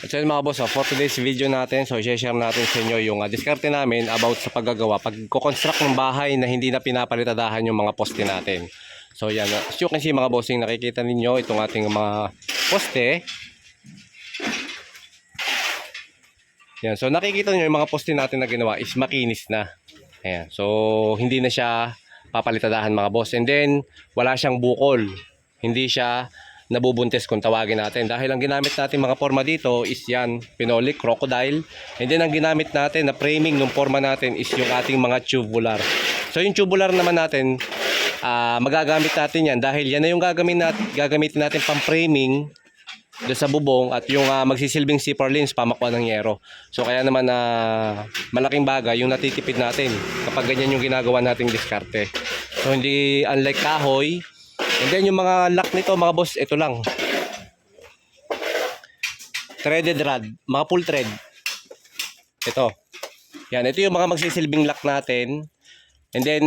At yun mga boss, oh, for today's video natin, so share natin sa inyo yung uh, diskarte namin about sa paggagawa, pag-construct ng bahay na hindi na pinapalitadahan yung mga poste natin. So yan, uh, as you can see mga bossing, nakikita ninyo itong ating mga poste. Yan, so nakikita niyo yung mga poste natin na ginawa is makinis na. Ayan, so hindi na siya papalitadahan mga boss. And then, wala siyang bukol. Hindi siya nabubuntis kung tawagin natin. Dahil ang ginamit natin mga forma dito is yan, pinolik, crocodile. And then ang ginamit natin na framing ng forma natin is yung ating mga tubular. So yung tubular naman natin, ah, magagamit natin yan dahil yan na yung gagamitin natin, gagamitin natin pang framing doon sa bubong at yung ah, magsisilbing zipper lens pamakuan ng yero. So kaya naman na malaking bagay yung natitipid natin kapag ganyan yung ginagawa nating diskarte. So hindi unlike kahoy. And then yung mga lock nito mga boss, ito lang. Threaded rod, mga full thread. Ito. Yan, ito yung mga magsisilbing lock natin. And then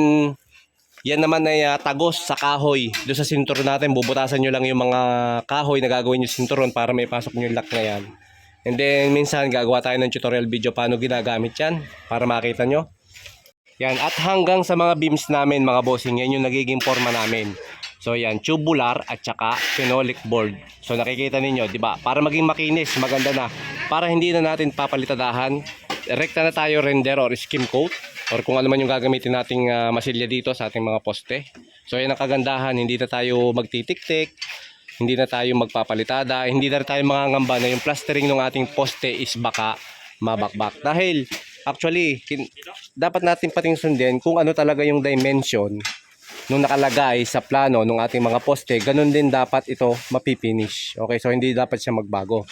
yan naman ay ah, tagos sa kahoy. Doon sa sinturon natin, bubutasan nyo lang yung mga kahoy na gagawin yung sinturon para may pasok nyo yung lock na yan. And then, minsan gagawa tayo ng tutorial video paano ginagamit yan para makita nyo. Yan, at hanggang sa mga beams namin mga bossing, yan yung nagiging forma namin. So yan, tubular at saka phenolic board. So nakikita ninyo, di ba? Para maging makinis, maganda na. Para hindi na natin papalitadahan, rekta na tayo render or skim coat or kung ano man yung gagamitin nating ah, masilya dito sa ating mga poste. So yan ang kagandahan, hindi na tayo magtitik-tik, hindi na tayo magpapalitada, hindi na tayo mangangamba na yung plastering ng ating poste is baka mabakbak. Dahil actually, dapat natin pating sundin kung ano talaga yung dimension nung nakalagay sa plano ng ating mga poste, ganun din dapat ito mapipinish. Okay, so hindi dapat siya magbago.